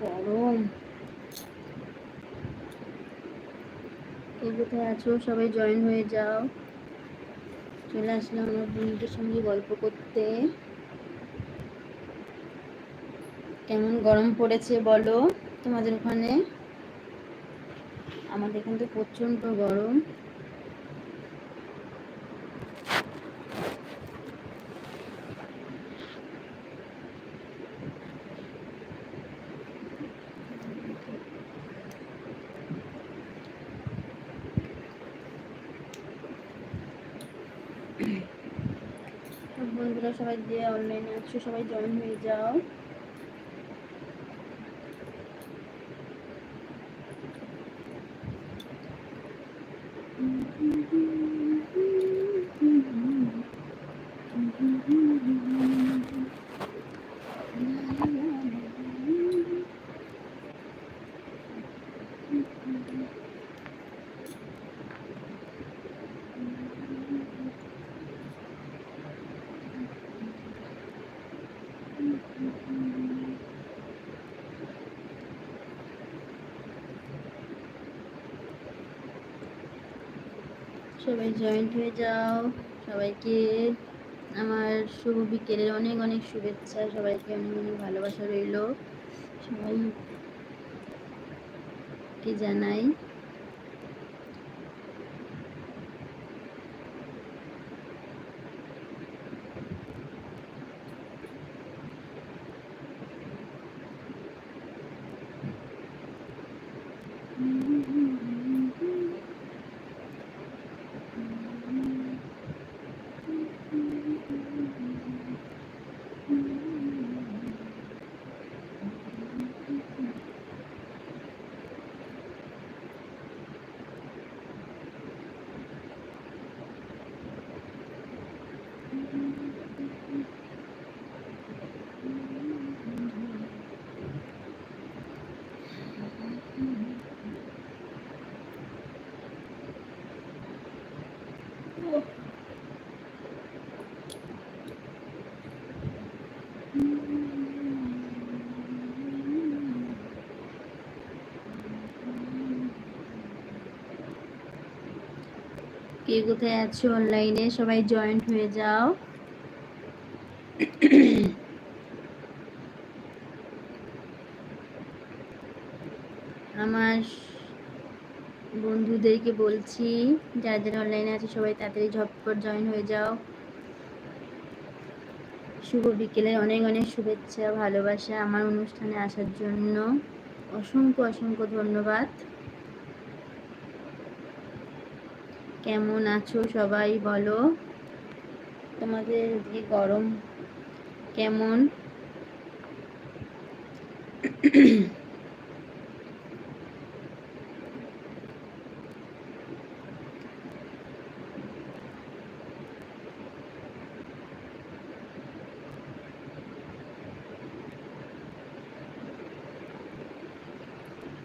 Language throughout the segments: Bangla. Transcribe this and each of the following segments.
গরম কে কোথায় আছো, সবাই জয়েন হয়ে যাও। চলে আসলাম আমার বন্ধুদের সঙ্গে গল্প করতে। কেমন গরম পড়েছে বলো তোমাদের ওখানে? আমাদের এখানে তো প্রচণ্ড গরম। বন্ধুরা সবাই যে অনলাইনে আছো সবাই জয়েন হয়ে যাও। সবাই জয়েন্ট হয়ে যাও। সবাইকে আমার শুভ বিকেলের অনেক অনেক শুভেচ্ছা। সবাইকে অনেক অনেক ভালোবাসা রইল। সবাই কি জানাই। কে কোথায় আছো অনলাইনে সবাই জয়েন্ট হয়ে যাও। আমার বন্ধুদেরকে বলছি, যারা যারা অনলাইনে আছে সবাই তাড়াতাড়ি ঝটপট জয়েন হয়ে যাও। শুভ বিকেলে অনেক অনেক শুভেচ্ছা, ভালোবাসা আমার অনুষ্ঠানে আসার জন্য। অসংখ্য অসংখ্য ধন্যবাদ। কেমন আছো সবাই বলো? তোমাদের দিকে গরম কেমন?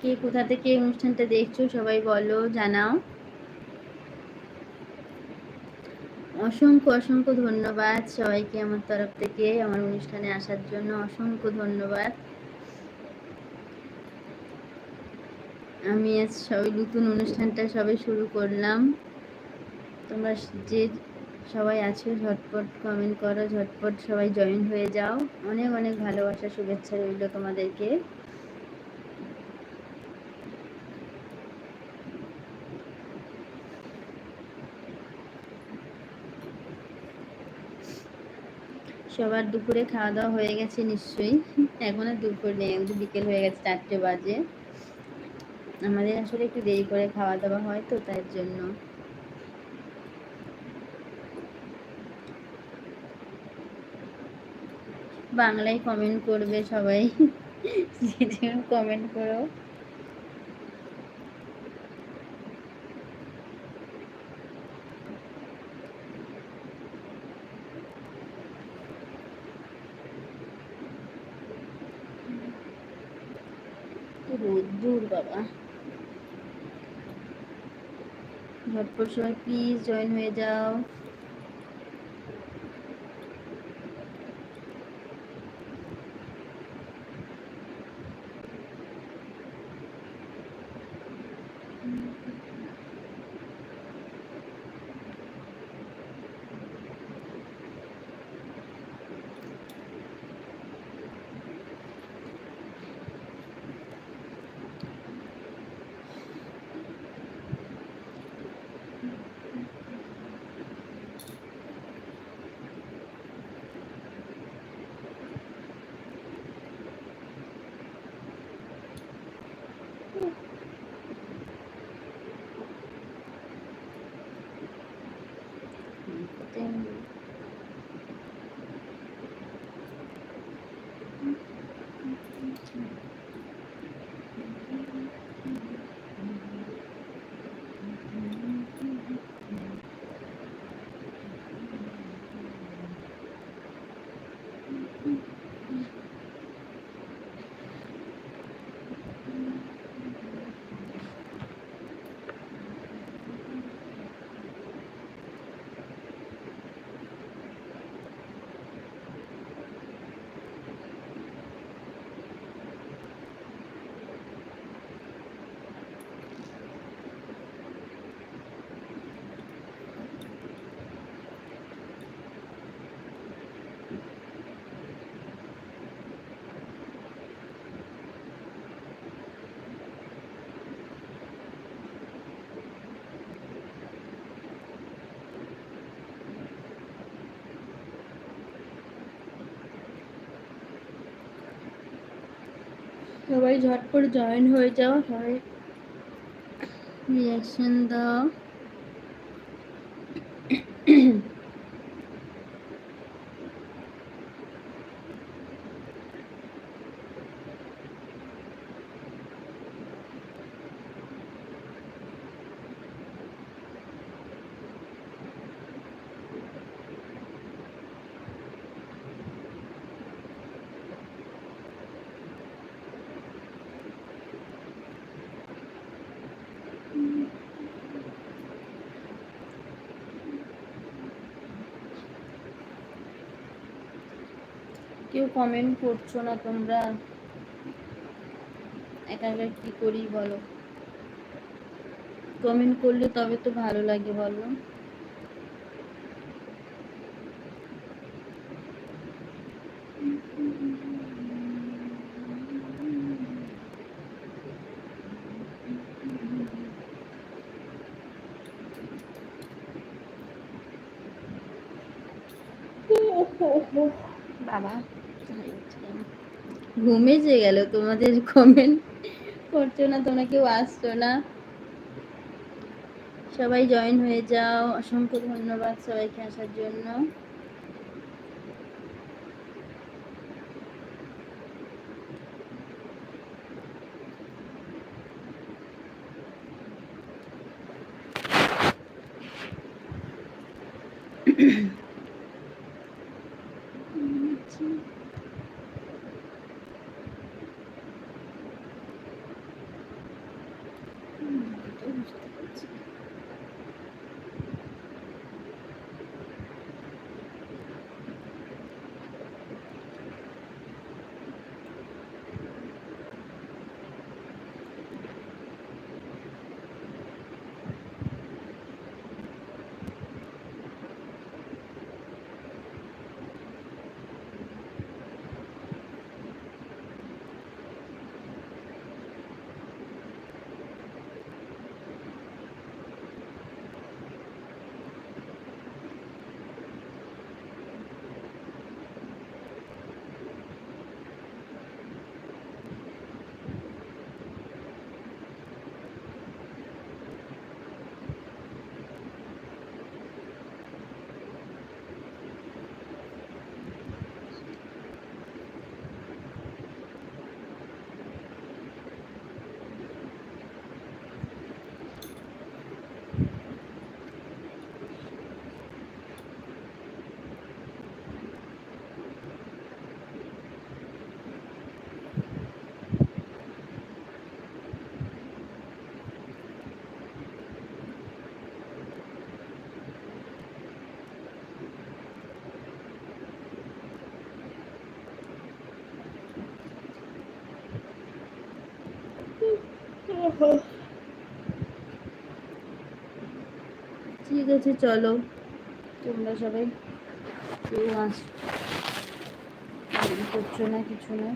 কে কোথা থেকে অনুষ্ঠানটা দেখছ সবাই বলো, জানাও। অসংখ্য অসংখ্য ধন্যবাদ সবাইকে আমার তরফ থেকে আমার অনুষ্ঠানে আসার জন্য অসংখ্য ধন্যবাদ। আমি আজ সবাই নতুন অনুষ্ঠানটা সবে শুরু করলাম। তোমরা যে সবাই আছো, ঝটপট কমেন্ট করো, ঝটপট সবাই জয়েন হয়ে যাও। অনেক অনেক ভালোবাসা, শুভেচ্ছা রইল তোমাদেরকে। সবার দুপুরে খাওয়া দাওয়া হয়ে গেছে নিশ্চয়ই। এখন আর দুপুর নেই বিকেল হয়ে গেছে, চারটে বাজে। আমাদের আসলে একটু দেরি করে খাওয়া দাওয়া হয় তো তার জন্য। বাংলায় কমেন্ট করবে সবাই। কমেন্ট করো। রোদ্দুর বাবা। ঝটপট সবাই প্লিজ জয়েন হয়ে যাও। সবাই ঝট করে জয়েন হয়ে যাও সবাই রিয়াকশন দাও। কেউ কমেন্ট করছ না তোমরা? একা কি করি বলো? কমেন্ট করলে তবে তো ভালো লাগে বলো। বাবা। ঘুমে যে গেল, তোমাদের কমেন্ট করছ না, তোমরা কেউ আসছো না? সবাই জয়েন হয়ে যাও, অসংখ্য ধন্যবাদ সবাইকে আসার জন্য। ঠিক আছে চলো। তোমরা সবাই কেউ আস করছ না কিছু না।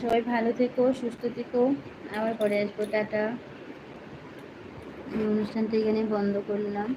সবাই ভালো থেকো সুস্থ থেকো। আবার পরে আসব টাটা। অনুষ্ঠানটা এখানে বন্ধ করলাম।